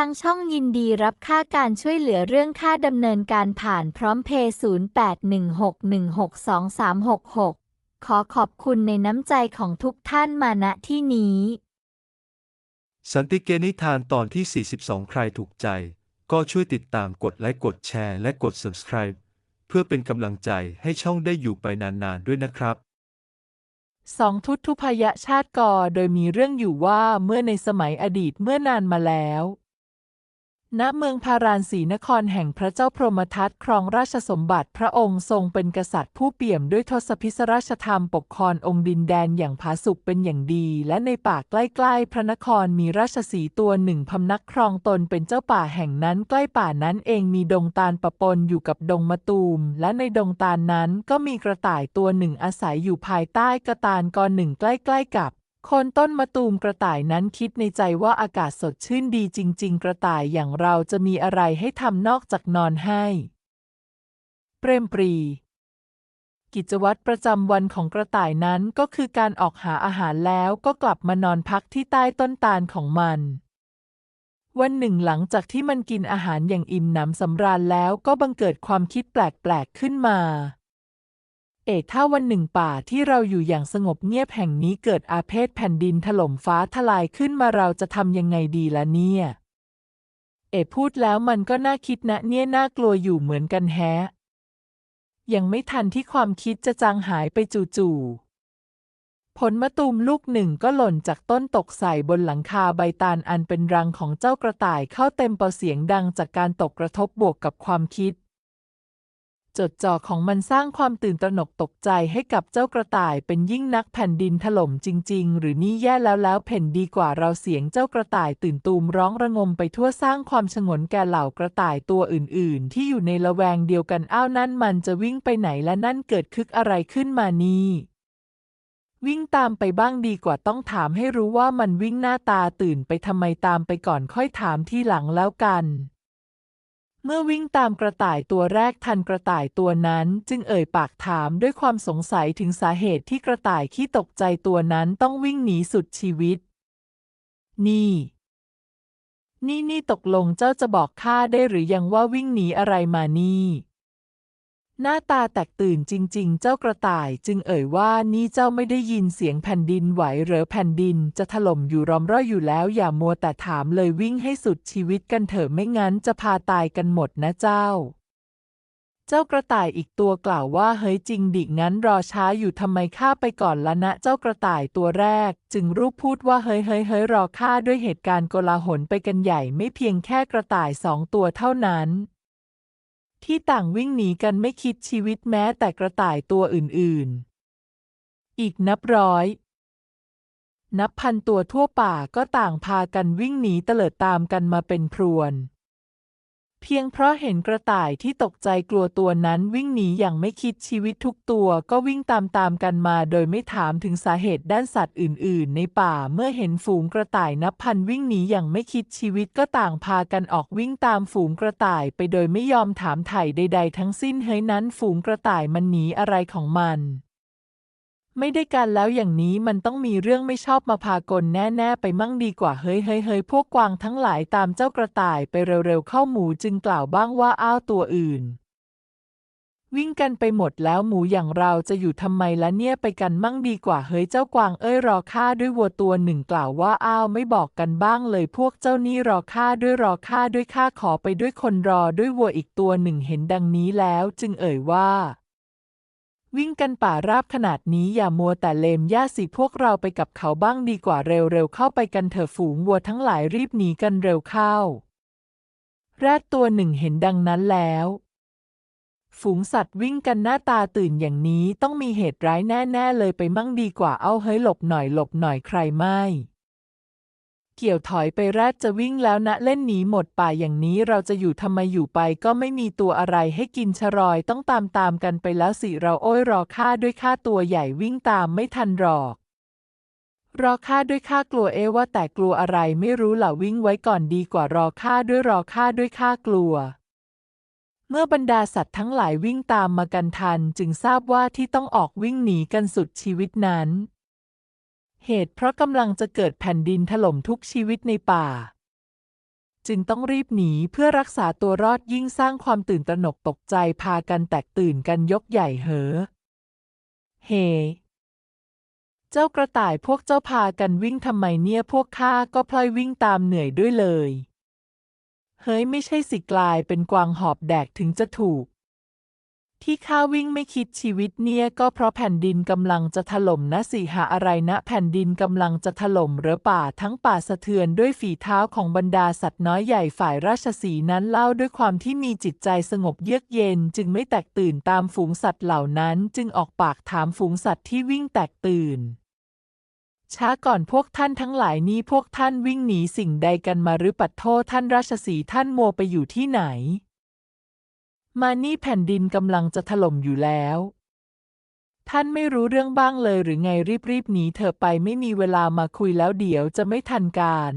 ทางช่องยินดีรับค่าการช่วยเหลือเรื่องค่าดำเนินการผ่านพร้อมเพย์0816162366 ขอขอบคุณในน้ำใจของทุกท่านมาณที่นี้ สันติเกนิทานตอนที่ 42 ใครถูกใจ ก็ช่วยติดตามกดไลค์กดแชร์และกด subscribe เพื่อเป็นกำลังใจให้ช่องได้อยู่ไปนานๆด้วยนะครับสองทุตทุพยชาติกอโดยมีเรื่องอยู่ว่าเมื่อในสมัยอดีตเมื่อนานมาแล้ว ณเมืองพาราณสีนครแห่งพระเจ้าพรหมทัตครองราชสมบัติพระองค์ทรงเป็นกษัตริย์ผู้เปี่ยมด้วยทศพิศราชธรรมปกครององค์ดินแดนอย่างผาสุกเป็นอย่างดี และในป่าใกล้ๆ พระนครมีราชสีตัวหนึ่งพำนักครองตนเป็นเจ้าป่าแห่งนั้นใกล้ป่านั้นเองมีดงตาลปะปนอยู่กับดงมะตูม และในดงตาลนั้นก็มีกระต่ายตัวหนึ่งอาศัยอยู่ภายใต้กระตาลกอหนึ่งใกล้ๆกับ คนต้นมะตูมกระต่ายนั้นคิดในใจว่าอากาศสดชื่นดีจริง ๆ กระต่ายอย่างเราจะมีอะไรให้ทำนอกจากนอนให้ เปรมปรี กิจวัตรประจำวันของกระต่ายนั้นก็คือการออกหาอาหารแล้วก็กลับมานอนพักที่ใต้ต้นตาลของมัน วันหนึ่งหลังจากที่มันกินอาหารอย่างอิ่มหนำสำราญแล้วก็บังเกิดความคิดแปลก ๆ ขึ้นมา เอกถ้าวันหนึ่งป่าที่เราอยู่อย่างสงบเงียบแห่งนี้เกิดอาเพศแผ่นดินถล่มฟ้าทลายขึ้นมาเราจะทำยังไงดีล่ะเนี่ย เอกพูดแล้วมันก็น่าคิดนะเนี่ยน่ากลัวอยู่เหมือนกันแฮะ ยังไม่ทันที่ความคิดจะจางหายไปจู่ๆผลมะตูมลูกหนึ่งก็หล่นจากต้นตกใส่บนหลังคาใบตาลอันเป็นรังของเจ้ากระต่ายเข้าเต็มเป่าเสียงดังจากการตกกระทบบวกกับความคิด จดจ่อของมันสร้างความตื่นตระหนกตกใจให้กับเจ้ากระต่ายเป็นยิ่งนักแผ่นดินถล่มจริง ๆ หรือนี่แย่แล้วแล้วเพ่นดีกว่าเราเสียงเจ้ากระต่ายตื่นตูมร้องระงมไปทั่วสร้างความฉงนแก่เหล่ากระต่ายตัวอื่น ๆ ที่อยู่ในละแวงเดียวกันอ้าวนั่นมันจะวิ่งไปไหนและนั่นเกิดคึกอะไรขึ้นมานี่วิ่งตามไปบ้างดีกว่าต้องถามให้รู้ว่ามันวิ่งหน้าตาตื่นไปทำไมตามไปก่อนค่อยถามที่หลังแล้วกัน เมื่อวิ่งตามกระต่ายตัวแรกทันกระต่ายตัวนั้นจึงเอ่ยปากถามด้วยความสงสัยถึงสาเหตุที่กระต่ายขี้ตกใจตัวนั้นต้องวิ่งหนีสุดชีวิต นี่ นี่นี่ตกลงเจ้าจะบอกข้าได้หรือยังว่าวิ่งหนีอะไรมานี่ หน้าตาแตกตื่นจริง ๆ เจ้ากระต่ายจึงเอ่ยว่านี่เจ้าไม่ได้ยินเสียงแผ่นดินไหวหรือแผ่นดิน จะถล่มอยู่รอมร่อยอยู่แล้วอย่ามัวแต่ถามเลยวิ่งให้สุดชีวิตกันเถอะไม่งั้นจะพาตายกันหมดนะเจ้า เจ้ากระต่ายอีกตัวกล่าวว่าเฮ้ยจริงดิงั้นรอช้าอยู่ทำไมข้าไปก่อนละนะเจ้ากระต่ายตัวแรก จึงรูปพูดว่าเฮ้ยเฮ้ยเฮ้ยรอข้าด้วยเหตุการณ์โกลาหลไปกันใหญ่ไม่เพียงแค่กระต่ายสองตัวเท่านั้น ที่ต่างวิ่งหนีกันไม่คิดชีวิตแม้แต่กระต่ายตัวอื่นๆ อีกนับร้อย นับพันตัวทั่วป่าก็ต่างพากันวิ่งหนีเตลิดตามกันมาเป็นพรวน พียงเพราะเห็นกระต่ายที่ตกใจกลัวตัวนั้นวิ่งหนีอย่างไม่คิดชีวิตทุกตัวก็วิ่งตามตามๆกันมาโดยไม่ถามถึงสาเหตุด้านสัตว์อื่น ๆ ในป่าเมื่อเห็นฝูงกระต่ายนับพันวิ่งหนีอย่างไม่คิดชีวิตก็ต่างพากันออกวิ่งตามฝูงกระต่ายไปโดยไม่ยอมถามไถ่ใด ๆ ทั้งสิ้นเฮ้ยนั้นฝูงกระต่ายมันหนีอะไรของมัน ไม่ได้การแล้วอย่างนี้มันต้องมีเรื่องไม่ชอบมาพากลแน่ๆไปมั่งดีกว่าเฮ้ยเฮ้ยเฮ้ยพวกกวางทั้งหลายตามเจ้ากระต่ายไปเร็วๆเข้าหมูจึงกล่าวบ้างว่าอ้าวตัวอื่น วิ่งกันไปหมดแล้วหมูอย่างเราจะอยู่ทำไมละเนี่ยไปกันมั่งดีกว่าเฮ้ยเจ้ากวางเอ้ยรอข้าด้วยวัวตัวหนึ่งกล่าวว่าอ้าวไม่บอกกันบ้างเลยพวกเจ้านี่รอข้าด้วยรอข้าด้วยข้าขอไปด้วยคนรอด้วยวัวอีกตัวหนึ่งเห็นดังนี้แล้ว จึงเอ่ยว่า วิ่งกันป่าราบขนาดนี้อย่ามัวแต่เลมย่าสิพวกเราไปกับเขาบ้างดีกว่าเร็วๆเข้าไปกันเถอะฝูงวัวทั้งหลายรีบหนีกันเร็วเข้า แรดตัวหนึ่งเห็นดังนั้นแล้ว ฝูงสัตว์วิ่งกันหน้าตาตื่นอย่างนี้ต้องมีเหตุร้ายแน่ๆเลยไปมั่งดีกว่าเอาเฮ้ยหลบหน่อยหลบหน่อยใครไม่ เกี่ยวถอยไปแรดจะวิ่งแล้วนะเล่นหนีหมดป่าอย่างนี้เราจะอยู่ทำไมอยู่ไปก็ไม่มีตัวอะไรให้กินชรอยต้องตามตามกันไปแล้วสิเราโอ้ยรอข้าด้วยข้าตัวใหญ่วิ่งตามไม่ทันหรอก รอข้าด้วยข้ากลัวเอว่าแต่กลัวอะไรไม่รู้หล่ะวิ่งไว้ก่อนดีกว่ารอข้าด้วยรอข้าด้วยข้ากลัว เมื่อบรรดาสัตว์ทั้งหลายวิ่งตามมากันทัน จึงทราบว่าที่ต้องออกวิ่งหนีกันสุดชีวิตนั้น เหตุเพราะกำลังจะเกิดแผ่นดินถล่มทุกชีวิตในป่า จึงต้องรีบหนีเพื่อรักษาตัวรอดยิ่งสร้างความตื่นตระหนกตกใจพากันแตกตื่นกันยกใหญ่เหอ เฮเจ้ากระต่ายพวกเจ้าพากันวิ่งทำไมเนี่ยพวกข้าก็พลอยวิ่งตามเหนื่อยด้วยเลย เฮ้ยไม่ใช่สิกลายเป็นกวางหอบแดกถึงจะถูก ที่ข้าวิ่งไม่คิดชีวิตเนี่ยก็เพราะแผ่นดินกำลังจะถล่มนะสิหาอะไรนะแผ่นดินกำลังจะถล่มหรือป่าทั้งป่าสะเทือนด้วยฝีเท้าของบรรดาสัตว์น้อยใหญ่ฝ่ายราชสีนั้นเล่าด้วยความที่มีจิตใจสงบเยือกเย็น จึงไม่แตกตื่นตามฝูงสัตว์เหล่านั้นจึงออกปากถามฝูงสัตว์ที่วิ่งแตกตื่น ช้าก่อนพวกท่านทั้งหลายนี้พวกท่านวิ่งหนีสิ่งใดกันมาหรือปัดโทษท่านราชสีท่านมัวไปอยู่ที่ไหน มานี่แผ่นดินกำลังจะถล่มอยู่แล้ว ท่านไม่รู้เรื่องบ้างเลยหรือไงรีบๆหนีเถอะไปไม่มีเวลามาคุยแล้วเดี๋ยวจะไม่ทันการ